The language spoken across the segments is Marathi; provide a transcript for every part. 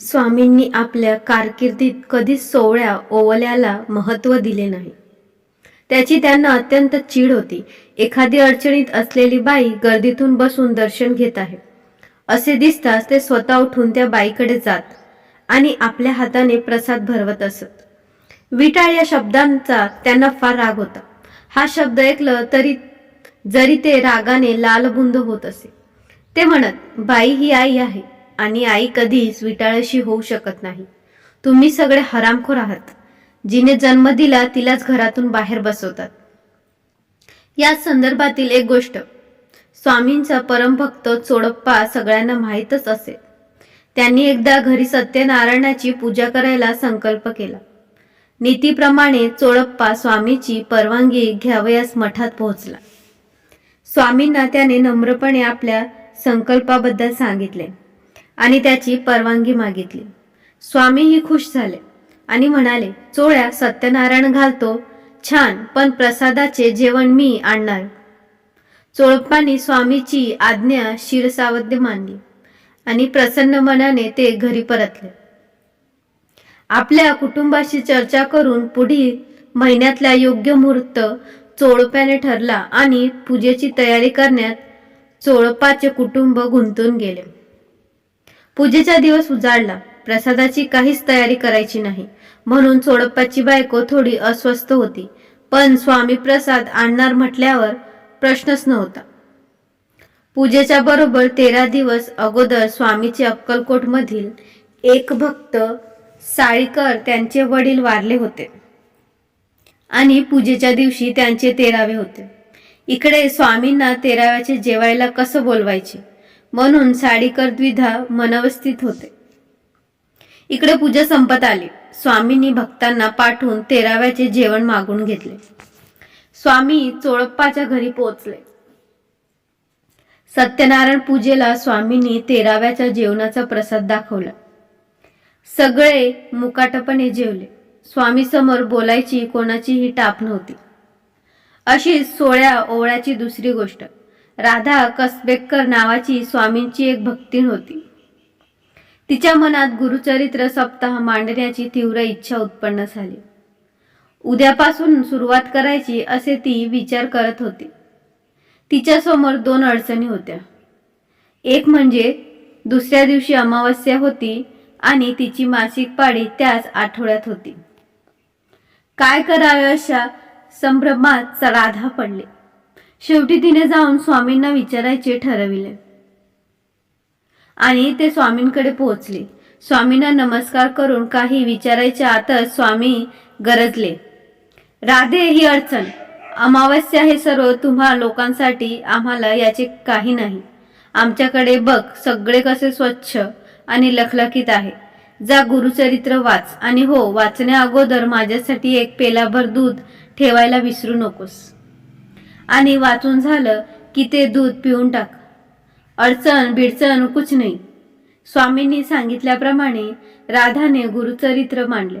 स्वामींनी आपल्या कारकिर्दीत कधीच सोवळ्या ओवल्याला महत्त्व दिले नाही. त्याची त्यांना अत्यंत चीड होती. एखादी अडचणीत असलेली बाई गर्दीतून बसून दर्शन घेत आहे. असे दिसताच ते स्वतः उठून त्या बाईकडे जात आणि आपल्या हाताने प्रसाद भरवत असत. विटाळ या शब्दांचा त्यांना फार राग होता. हा शब्द ऐकलं तरी जरी ते रागाने लालबुंद होत असे. ते म्हणत बाई ही आई आहे. आणि आई कधीच विटाळशी होऊ शकत नाही. तुम्ही सगळे हरामखोर आहात. जिने जन्म दिला तिलाच घरातून बाहेर बसवतात. या संदर्भातील एक गोष्ट. स्वामींचा परमभक्त चोडप्पा सगळ्यांना माहीतच असेल त्यांनी एकदा घरी सत्यनारायणाची पूजा करायला संकल्प केला. नीतीप्रमाणे चोळप्पा स्वामीची परवानगी घ्यावयास मठात पोहोचला. स्वामींना त्याने नम्रपणे आपल्या संकल्पाबद्दल सांगितले. आणि त्याची परवानगी मागितली. स्वामीही खुश झाले आणि म्हणाले चोळ्या सत्यनारायण घालतो. छान पण प्रसादाचे जेवण मी आणणार. चोळप्पांनी स्वामीची आज्ञा शिरसावध्य मानली आणि प्रसन्न मनाने ते घरी परतले. आपल्या कुटुंबाशी चर्चा करून पुढील महिन्यातला योग्य मुहूर्त चोळप्याने ठरला आणि पूजेची तयारी करण्यात चोळप्पाचे कुटुंब गुंतून गेले. पूजेचा दिवस उजाडला. प्रसादाची काहीच तयारी करायची नाही. म्हणून सोडप्पाची बायको थोडी अस्वस्थ होती. पण स्वामी प्रसाद आणणार म्हटल्यावर प्रश्नच नव्हता. पूजेच्या बरोबर तेरा दिवस अगोदर स्वामीचे अक्कलकोट मधील एक भक्त साळीकर त्यांचे वडील वारले होते. आणि पूजेच्या दिवशी त्यांचे तेरावे होते. इकडे स्वामींना तेराव्याचे जेवायला कसं बोलवायचे? म्हणून साडीकर द्विधा मनवस्थित होते. इकडे पूजा संपत आली. स्वामींनी भक्तांना पाठवून तेराव्याचे जेवण मागून घेतले. स्वामी चोळप्पाच्या घरी पोहोचले. सत्यनारायण पूजेला स्वामींनी तेराव्याच्या जेवणाचा प्रसाद दाखवला. सगळे मुकाटपणे जेवले. स्वामी समोर बोलायची कोणाचीही टाप नव्हती. अशी सोळ्या ओवळ्याची दुसरी गोष्ट. राधा कसबेकर नावाची स्वामींची एक भक्तीण होती. तिच्या मनात गुरुचरित्र सप्ताह मांडण्याची तीव्र इच्छा उत्पन्न झाली. उद्यापासून सुरुवात करायची असे ती विचार करत होती. तिच्यासमोर दोन अडचणी होत्या. एक म्हणजे दुसऱ्या दिवशी अमावस्या होती आणि तिची मासिक पाळी त्याच आठवड्यात होती. काय करावे अशा संभ्रमात राधा पडले. शेवटी तिने जाऊन स्वामींना विचारायचे ठरविले. आणि ते स्वामींकडे पोहोचले. स्वामींना नमस्कार करून काही विचारायच्या आतच स्वामी गरजले. राधे ही अडचण. अमावस्या हे सर्व तुम्हा लोकांसाठी आम्हाला याचे काही नाही. आमच्याकडे बघ सगळे कसे स्वच्छ आणि लखलखीत आहे. जा गुरुचरित्र वाच. आणि हो वाचण्या अगोदर माझ्यासाठी एक पेलाभर दूध ठेवायला विसरू नकोस. आणि वाचून झालं की ते दूध पिऊन टाक. अडचण बिडचण कुछ नाही. स्वामींनी सांगितल्याप्रमाणे राधाने गुरुचरित्र मांडले.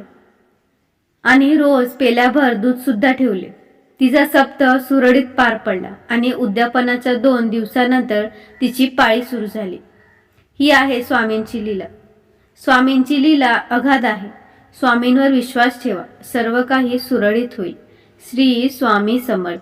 आणि रोज पेल्याभर दूध सुद्धा ठेवले. तिचा सप्ताह सुरळीत पार पडला आणि उद्यापनाच्या दोन दिवसानंतर तिची पाळी सुरू झाली. ही आहे स्वामींची लीला. स्वामींची लीला अगाध आहे. स्वामींवर विश्वास ठेवा. सर्व काही सुरळीत होईल. श्री स्वामी समर्थ.